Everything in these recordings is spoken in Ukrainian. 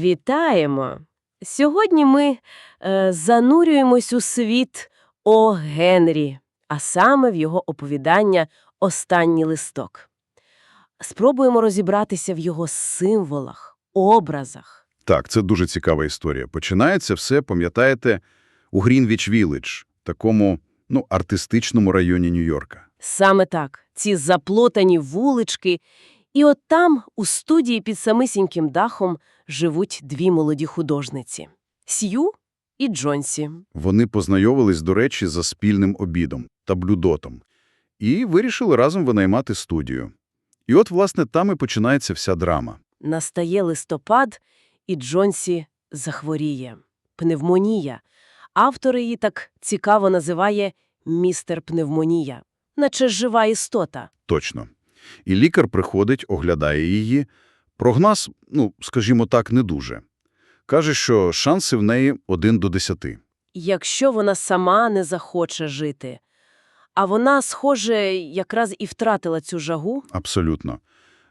Вітаємо! Сьогодні ми е, занурюємось у світ О Генрі, а саме в його оповідання Останній листок. Спробуємо розібратися в його символах, образах. Так, це дуже цікава історія. Починається все, пам'ятаєте, у Грінвіч Вілледж, такому, ну, артистичному районі Нью-Йорка. Саме так, ці заплутані вулички. І от там, у студії під самисіньким дахом, живуть дві молоді художниці – Сью і Джонсі. Вони познайомились, до речі, за спільним обідом та блюдотом. І вирішили разом винаймати студію. І от, власне, там і починається вся драма. Настає листопад, і Джонсі захворіє. Пневмонія. Автор її так цікаво називає «містер пневмонія», наче жива істота. Точно. І лікар приходить, оглядає її. Прогноз, ну, скажімо так, не дуже. Каже, що шанси в неї 1 до 10. Якщо вона сама не захоче жити. А вона, схоже, якраз і втратила цю жагу. Абсолютно.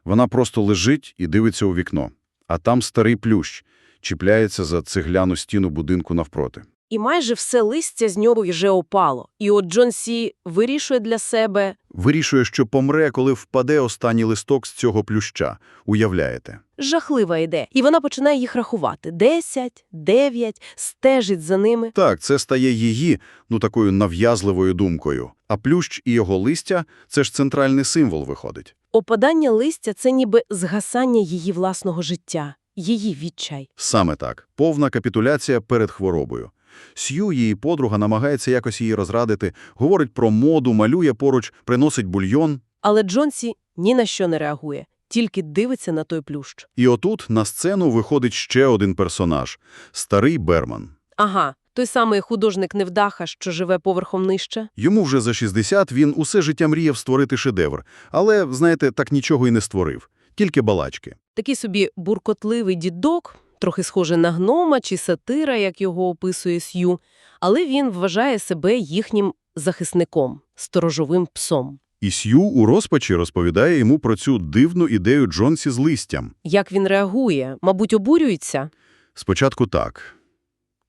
Вона просто лежить і дивиться у вікно. А там старий плющ чіпляється за цегляну стіну будинку навпроти. І майже все листя з нього вже опало. І от Джон Сі вирішує для себе Вирішує, що помре, коли впаде останній листок з цього плюща. Уявляєте? жахлива ідея. І вона починає їх рахувати. Десять, дев'ять, стежить за ними. Так, це стає її, ну, такою нав'язливою думкою. А плющ і його листя – це ж центральний символ виходить. Опадання листя – це ніби згасання її власного життя, її відчай. Саме так. Повна капітуляція перед хворобою. Сью, її подруга, намагається якось її розрадити, говорить про моду, малює поруч, приносить бульйон. Але Джонсі ні на що не реагує, тільки дивиться на той плющ. І отут на сцену виходить ще один персонаж – старий Берман. Ага, той самий художник-невдаха, що живе поверхом нижче. Йому вже за 60, він усе життя мріяв створити шедевр. Але, знаєте, так нічого і не створив. Тільки балачки. Такий собі буркотливий дідок, трохи схожий на гнома чи сатира, як його описує Сью, але він вважає себе їхнім захисником, сторожовим псом. І Сью у розпачі розповідає йому про цю дивну ідею Джонсі з листям. Як він реагує? Мабуть, обурюється? Спочатку так.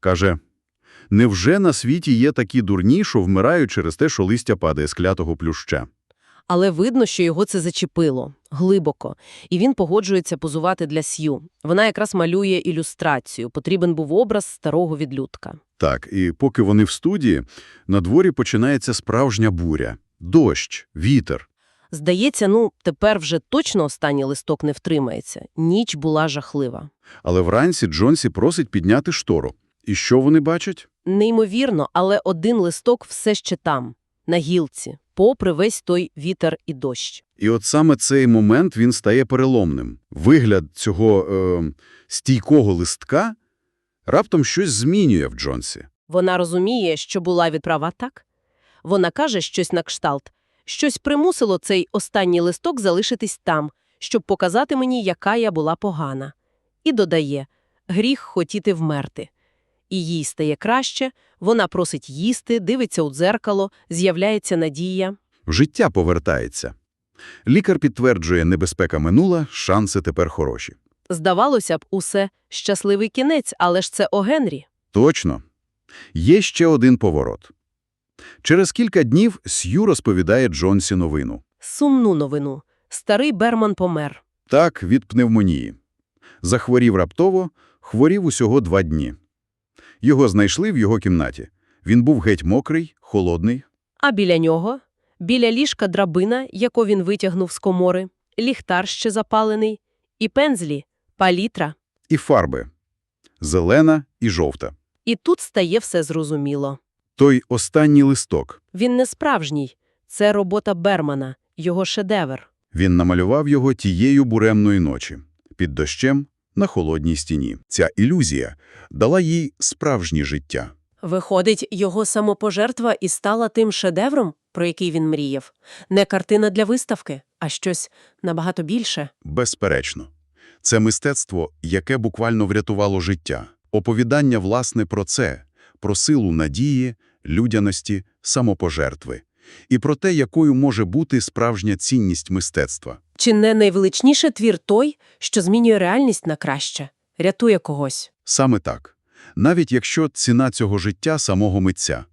Каже, невже на світі є такі дурні, що вмирають через те, що листя падає з клятого плюща? Але видно, що його це зачепило глибоко, і він погоджується позувати для Сью. Вона якраз малює ілюстрацію. Потрібен був образ старого відлюдка. Так, і поки вони в студії, на дворі починається справжня буря. Дощ, вітер. Здається, ну, тепер вже точно останній листок не втримається. Ніч була жахлива. Але вранці Джонсі просить підняти штору. І що вони бачать? Неймовірно, але один листок все ще там, на гілці, попри весь той вітер і дощ. І от саме цей момент він стає переломним. Вигляд цього е, стійкого листка раптом щось змінює в Джонсі. Вона розуміє, що була відправа так. Вона каже щось на кшталт. Щось примусило цей останній листок залишитись там, щоб показати мені, яка я була погана. І додає гріх хотіти вмерти. І їй стає краще, вона просить їсти, дивиться у дзеркало, з'являється надія. Життя повертається. Лікар підтверджує, небезпека минула, шанси тепер хороші. Здавалося б, усе щасливий кінець, але ж це о Генрі. Точно. Є ще один поворот. Через кілька днів Сью розповідає Джонсі новину. Сумну новину. Старий Берман помер. Так, від пневмонії. Захворів раптово, хворів усього два дні. Його знайшли в його кімнаті. Він був геть мокрий, холодний. А біля нього, біля ліжка драбина, яку він витягнув з комори, ліхтар ще запалений, і пензлі, палітра. І фарби. Зелена і жовта. І тут стає все зрозуміло. Той останній листок. Він не справжній. Це робота Бермана, його шедевр. Він намалював його тією буремної ночі. Під дощем на холодній стіні. Ця ілюзія дала їй справжнє життя. Виходить, його самопожертва і стала тим шедевром, про який він мріяв. Не картина для виставки, а щось набагато більше. Безперечно. Це мистецтво, яке буквально врятувало життя. Оповідання, власне, про це, про силу надії, людяності, самопожертви. І про те, якою може бути справжня цінність мистецтва. Чи не найвеличніше твір той, що змінює реальність на краще? рятує когось. Саме так. Навіть якщо ціна цього життя самого митця.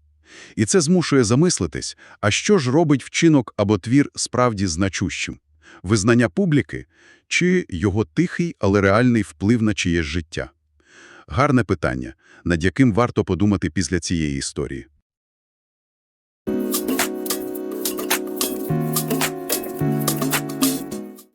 І це змушує замислитись, а що ж робить вчинок або твір справді значущим? Визнання публіки чи його тихий, але реальний вплив на чиєсь життя? Гарне питання, над яким варто подумати після цієї історії.